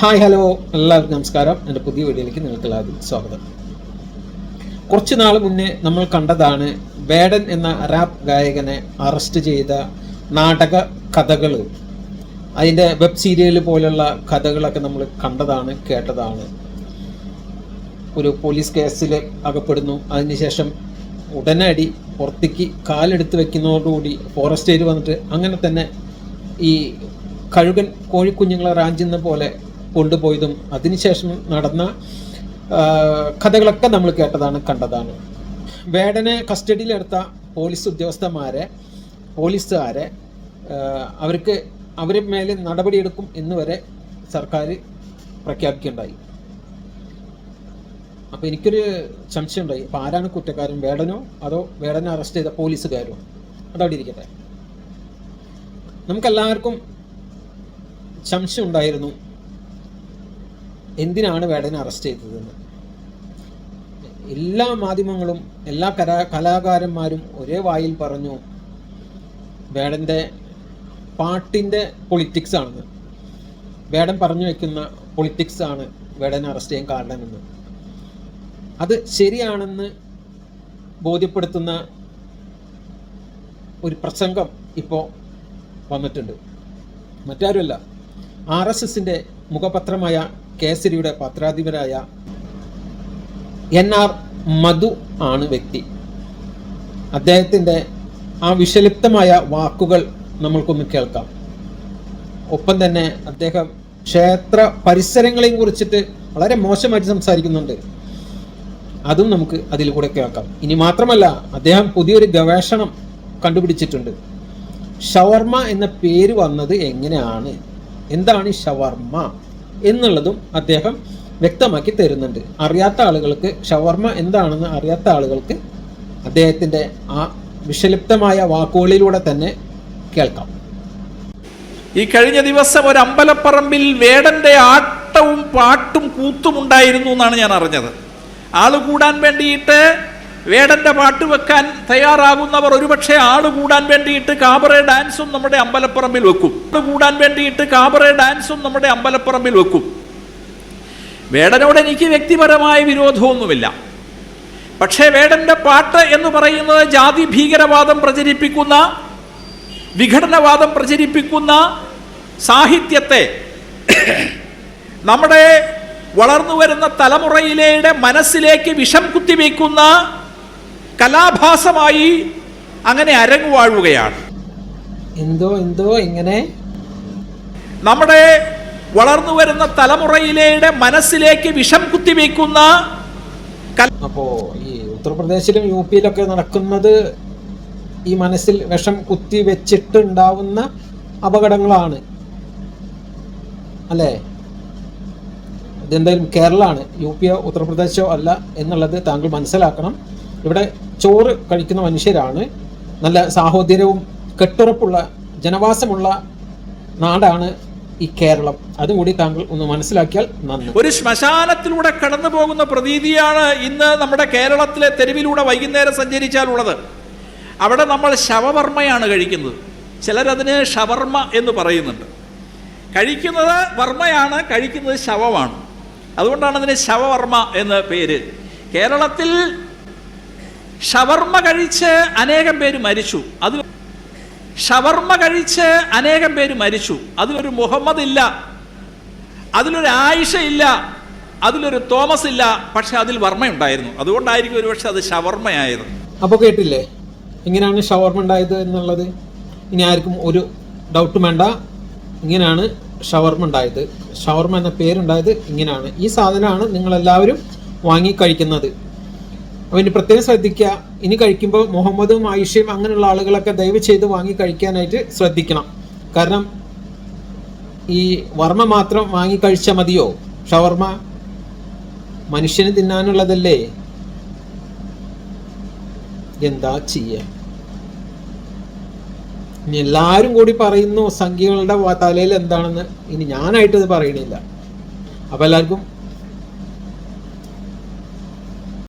Hi hello എല്ലാവർക്കും നമസ്കാരം. എന്റെ പുതിയ വീഡിയോയിലേക്ക് നിങ്ങൾക്ക് എല്ലാവർക്കും സ്വാഗതം. കുറച്ച് നാൾ മുന്നേ നമ്മൾ കണ്ടതാണ് വേടൻ എന്ന റാപ്പ് ഗായകനെ അറസ്റ്റ് ചെയ്ത നാടക കഥകൾ. അതിന്റെ വെബ് സീരിയൽ പോലുള്ള കഥകളൊക്കെ നമ്മൾ കണ്ടതാണ് കേട്ടതാണ്. ഒരു പോലീസ് കേസിൽ അകപ്പെടുന്നു. അതിനുശേഷം ഉടനടി പുറത്തേക്ക് കാലെടുത്ത് വെക്കുന്നതോടുകൂടി ഫോറസ്റ്റേര് വന്നിട്ട് അങ്ങനെ തന്നെ ഈ കഴുകൻ കോഴിക്കുഞ്ഞുങ്ങളെ റാഞ്ചുന്ന പോലെ കൊണ്ടുപോയതും അതിനുശേഷം നടന്ന കഥകളൊക്കെ നമ്മൾ കേട്ടതാണ് കണ്ടതാണ്. വേടനെ കസ്റ്റഡിയിലെടുത്ത പോലീസ് ഉദ്യോഗസ്ഥന്മാരെ പോലീസുകാരെ അവർക്ക് അവരെ മേലെ നടപടിയെടുക്കും എന്ന് വരെ സർക്കാർ പ്രഖ്യാപിക്കുകയുണ്ടായി. അപ്പോൾ എനിക്കൊരു സംശയം ഉണ്ടായി അപ്പോൾ ആരാണ് കുറ്റക്കാരൻ? വേടനോ അതോ വേടനെ അറസ്റ്റ് ചെയ്ത പോലീസുകാരോ? അതവിടെ ഇരിക്കട്ടെ. നമുക്കെല്ലാവർക്കും സംശയം ഉണ്ടായിരുന്നു എന്തിനാണ് വേടനെ അറസ്റ്റ് ചെയ്തതെന്ന് എല്ലാ മാധ്യമങ്ങളും എല്ലാ കലാ കലാകാരന്മാരും ഒരേ വായിൽ പറഞ്ഞു വേടന്റെ പാട്ടിന്റെ പൊളിറ്റിക്സ് ആണെന്ന്. വേടൻ പറഞ്ഞു വെക്കുന്ന പൊളിറ്റിക്സ് ആണ് വേടനെ അറസ്റ്റ് ചെയ്യാൻ കാരണമെന്ന്. അത് ശരിയാണെന്ന് ബോധ്യപ്പെടുത്തുന്ന ഒരു പ്രസംഗം ഇപ്പോൾ വന്നിട്ടുണ്ട്. മറ്റാരുമല്ല. ആർ എസ് എസിന്റെ മുഖപത്രമായ കേസരിയുടെ പത്രാധിപരായ എൻ ആർ മധു ആണ് വ്യക്തി. അദ്ദേഹത്തിന്റെ ആ വിഷലിപ്തമായ വാക്കുകൾ നമ്മൾക്കൊന്ന് കേൾക്കാം. ഒപ്പം തന്നെ അദ്ദേഹം ക്ഷേത്ര പരിസരങ്ങളെയും കുറിച്ചിട്ട് വളരെ മോശമായിട്ട് സംസാരിക്കുന്നുണ്ട്. അതും നമുക്ക് അതിൽ കൂടെ കേൾക്കാം. ഇനി മാത്രമല്ല അദ്ദേഹം പുതിയൊരു ഗവേഷണം കണ്ടുപിടിച്ചിട്ടുണ്ട്. ഷവർമ എന്ന പേര് വന്നത് എങ്ങനെയാണ്? എന്താണ് ഈ ഷവർമ എന്നുള്ളതും അദ്ദേഹം വ്യക്തമാക്കി തരുന്നുണ്ട്. അറിയാത്ത ആളുകൾക്ക് ഷവർമ എന്താണെന്ന് അറിയാത്ത ആളുകൾക്ക് അദ്ദേഹത്തിന്റെ ആ വിഷലിപ്തമായ വാക്കുകളിലൂടെ തന്നെ കേൾക്കാം. ഈ കഴിഞ്ഞ ദിവസം ഒരു അമ്പലപ്പറമ്പിൽ വേടന്റെ ആട്ടവും പാട്ടും കൂത്തും ഉണ്ടായിരുന്നു എന്നാണ് ഞാൻ അറിഞ്ഞത്. ആൾ കൂടാൻ വേണ്ടിയിട്ട് വേടന്റെ പാട്ട് വെക്കാൻ തയ്യാറാകുന്നവർ ഒരുപക്ഷെ ആൾ കൂടാൻ വേണ്ടിയിട്ട് കാബറെ ഡാൻസും നമ്മുടെ അമ്പലപ്പറമ്പിൽ വെക്കും. ആൾ കൂടാൻ വേണ്ടിയിട്ട് കാബറെ ഡാൻസും നമ്മുടെ അമ്പലപ്പറമ്പിൽ വെക്കും. വേടനോട് എനിക്ക് വ്യക്തിപരമായ വിരോധമൊന്നുമില്ല. പക്ഷേ വേടന്റെ പാട്ട് എന്ന് പറയുന്നത് ജാതി ഭീകരവാദം പ്രചരിപ്പിക്കുന്ന വിഘടനവാദം പ്രചരിപ്പിക്കുന്ന സാഹിത്യത്തെ നമ്മുടെ വളർന്നു വരുന്ന തലമുറയിലെ മനസ്സിലേക്ക് വിഷം കുത്തിവെക്കുന്ന കലാഭാസമായി അങ്ങനെ അരങ്ങുവാഴുകയാണ്. എന്തോ എന്തോ ഇങ്ങനെ? നമ്മുടെ വളർന്നു വരുന്ന തലമുറയിലെ മനസ്സിലേക്ക് വിഷം കുത്തിവെക്കുന്ന അപ്പോ ഈ ഉത്തർപ്രദേശിലും യു പിയിലൊക്കെ നടക്കുന്നത് ഈ മനസ്സിൽ വിഷം കുത്തി വെച്ചിട്ടുണ്ടാവുന്ന അപകടങ്ങളാണ്. അല്ലേ? ഇതെന്തായാലും കേരളമാണ്. യു പിയോ ഉത്തർപ്രദേശോ അല്ല എന്നുള്ളത് താങ്കൾ മനസ്സിലാക്കണം. ഇവിടെ ചോറ് കഴിക്കുന്ന മനുഷ്യരാണ്. നല്ല സാഹോദര്യവും കെട്ടുറപ്പുള്ള ജനവാസമുള്ള നാടാണ് ഈ കേരളം. അതുകൂടി താങ്കൾ ഒന്ന് മനസ്സിലാക്കിയാൽ നന്ദി. ഒരു ശ്മശാനത്തിലൂടെ കടന്നു പോകുന്ന പ്രതീതിയാണ് ഇന്ന് നമ്മുടെ കേരളത്തിലെ തെരുവിലൂടെ വൈകുന്നേരം സഞ്ചരിച്ചാലുള്ളത്. അവിടെ നമ്മൾ ശവവർമ്മയാണ് കഴിക്കുന്നത്. ചിലരതിന് ഷവർമ്മ എന്ന് പറയുന്നുണ്ട്. കഴിക്കുന്നത് വർമ്മയാണ് കഴിക്കുന്നത് ശവമാണ്. അതുകൊണ്ടാണ് അതിന് ശവവർമ്മ എന്ന പേര്. കേരളത്തിൽ ഷവർമ്മ കഴിച്ച് അനേകം പേര് മരിച്ചു. അത് ഷവർമ്മ കഴിച്ച് അനേകം പേര് മരിച്ചു. അതിലൊരു മുഹമ്മദ് ഇല്ല. അതിലൊരു ആയിഷ ഇല്ല. അതിലൊരു തോമസ് ഇല്ല. പക്ഷെ അതിൽ വർമ്മ ഉണ്ടായിരുന്നു അതുകൊണ്ടായിരിക്കും ഒരുപക്ഷെ അത് ഷവർമ്മയായത് അപ്പോൾ കേട്ടില്ലേ? ഇങ്ങനെയാണ് ഷവർമ്മ ഉണ്ടായത് എന്നുള്ളത്. ഇനി ആർക്കും ഒരു ഡൗട്ടും വേണ്ട. ഇങ്ങനെയാണ് ഷവർമ്മ ഉണ്ടായത്. ഷവർമ്മ എന്ന പേരുണ്ടായത് ഇങ്ങനെയാണ്. ഈ സാധനമാണ് നിങ്ങളെല്ലാവരും വാങ്ങി കഴിക്കുന്നത്. അപ്പോൾ ഇനി പ്രത്യേകം ശ്രദ്ധിക്കുക. ഇനി കഴിക്കുമ്പോൾ മുഹമ്മദും ആയിഷയും അങ്ങനെയുള്ള ആളുകളൊക്കെ ദയവ് ചെയ്ത് വാങ്ങി കഴിക്കാനായിട്ട് ശ്രദ്ധിക്കണം. കാരണം ഈ വർമ്മ മാത്രം വാങ്ങി കഴിച്ചാൽ മതിയോ? ഷവർമ്മ മനുഷ്യന് തിന്നാനുള്ളതല്ലേ? എന്താ ചെയ്യ? ഇനി എല്ലാവരും കൂടി പറയുന്നു സംഖ്യകളുടെ തലയിൽ എന്താണെന്ന് ഇനി ഞാനായിട്ടത് പറയണില്ല. അപ്പൊ എല്ലാവർക്കും